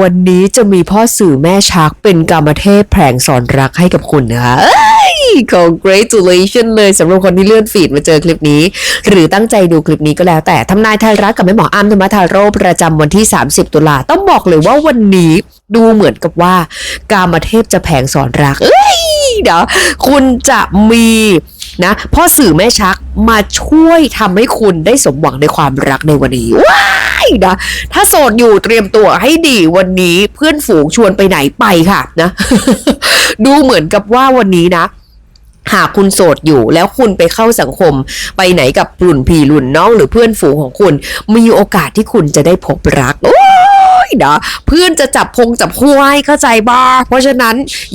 วันนี้จะมีพ่อสื่อแม่ชักเป็นกรรมเทพแผงสอนรักให้กับคุณนะคะเอ้ย congratulation เลยสำหรับคนที่เลื่อนฟีดมาเจอคลิปนี้ หรือตั้งใจดูคลิปนี้ก็แล้วแต่ทำนายไทยรัฐกับแม่หมออ้ำธรรมทาโร่ประจำวันที่ 30 ตุลาต้องบอกเลยว่าวันนี้ดูเหมือนกับว่า กามเทพจะแผงสอนรัก เอ้ยเดี๋ยวคุณจะมี นะพ่อสื่อแม่ชักมาช่วยทำให้คุณได้สมหวังในความรักในวันนี้ว้ายนะถ้าโสดอยู่เตรียมตัวให้ดีวันนี้เพื่อนฝูงชวนไปไหนไปค่ะนะดูเหมือนกับว่าวันนี้นะหากคุณโสดอยู่แล้วคุณไปเข้าสังคม ไปไหนกับรุ่นพี่รุ่นน้องหรือเพื่อนฝูงของคุณ มีโอกาสที่คุณจะได้พบรักโอ้ ยนะเพื่อนจะจับพงจับคู่ให้เข้าใจบ้าเพราะฉะนั้น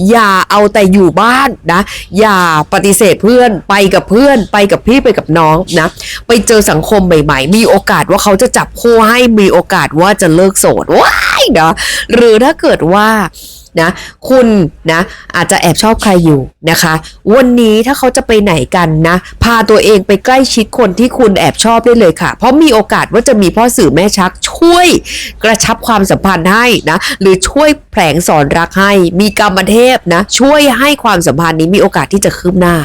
อย่าเอาแต่อยู่บ้านนะ อย่าปฏิเสธเพื่อนไปกับเพื่อนไปกับพี่ไปกับน้องนะ ไปเจอสังคมใหม่ ๆ มีโอกาสว่าเขาจะจับคู่ให้มีโอกาสว่าจะเลิกโสดว้ายนะหรือถ้าเกิดว่า นะคุณนะอาจจะแอบชอบใครอยู่นะคะ วันนี้ถ้าเขาจะไปไหนกันนะพาตัวเองไปใกล้ชิดคนที่คุณแอบชอบได้เลยค่ะ เพราะมีโอกาสว่าจะมีพ่อสื่อแม่ชักช่วยกระชับความสัมพันธ์ให้นะหรือช่วยแผลงสอนรักให้ มีกรรมเทพนะช่วยให้ความสัมพันธ์นี้มีโอกาสที่จะคืบหน้า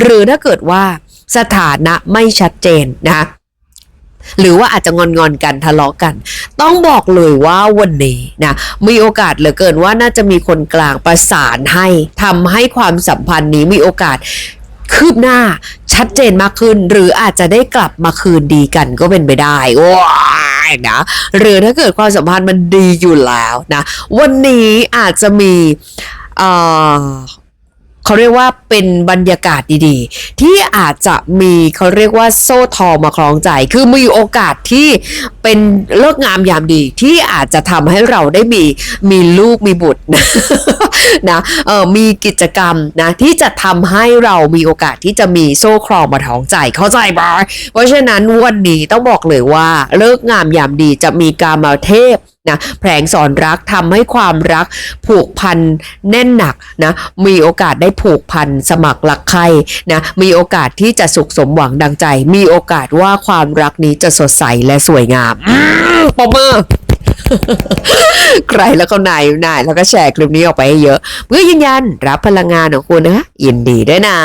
หรือถ้าเกิดว่าสถานะไม่ชัดเจนนะ หรือว่าอาจจะงอนงอนๆกันทะเลาะกัน ต้องบอกเลยว่าวันนี้นะมีโอกาสเหลือเกินว่าน่าจะมีคนกลางประสานให้ทำให้ความสัมพันธ์นี้มีโอกาสคืบหน้าชัดเจนมากขึ้น หรืออาจจะได้กลับมาคืนดีกันก็เป็นไปได้ว้ายนะหรือถ้าเกิดความสัมพันธ์มันดีอยู่แล้วนะ วันนี้อาจจะมี เขาเรียกว่าเป็นบรรยากาศดีๆ ที่อาจจะมีเขาเรียกว่าโซ่ทองมาคล้องใจ คือมีโอกาสที่เป็นเลิกงามยามดีที่อาจจะทำให้เราได้มีมีลูกมีบุตรนะนะเออมีกิจกรรมนะที่จะทำให้เรามีโอกาสที่จะมีโซ่ครองมาท้องใจเข้าใจปะเพราะฉะนั้นวันนี้ต้องบอกเลยว่าเลิกงามยามดีจะมีการมาเทพนะแผลงสอนรักทำให้ความรักผูกพันแน่นหนักนะมีโอกาสได้ผูกพันสมัครรักใครนะมีโอกาสที่จะสุขสมหวังดังใจ มีโอกาสว่าความรักนี้จะสดใสและสวยงามอืมปรบมือใครแล้วก็นายนายแล้วก็แชร์คลิปนี้ออกไปให้เยอะ เพื่อยืนยันรับพลังงานของคุณนะคะยินดีด้วยนะ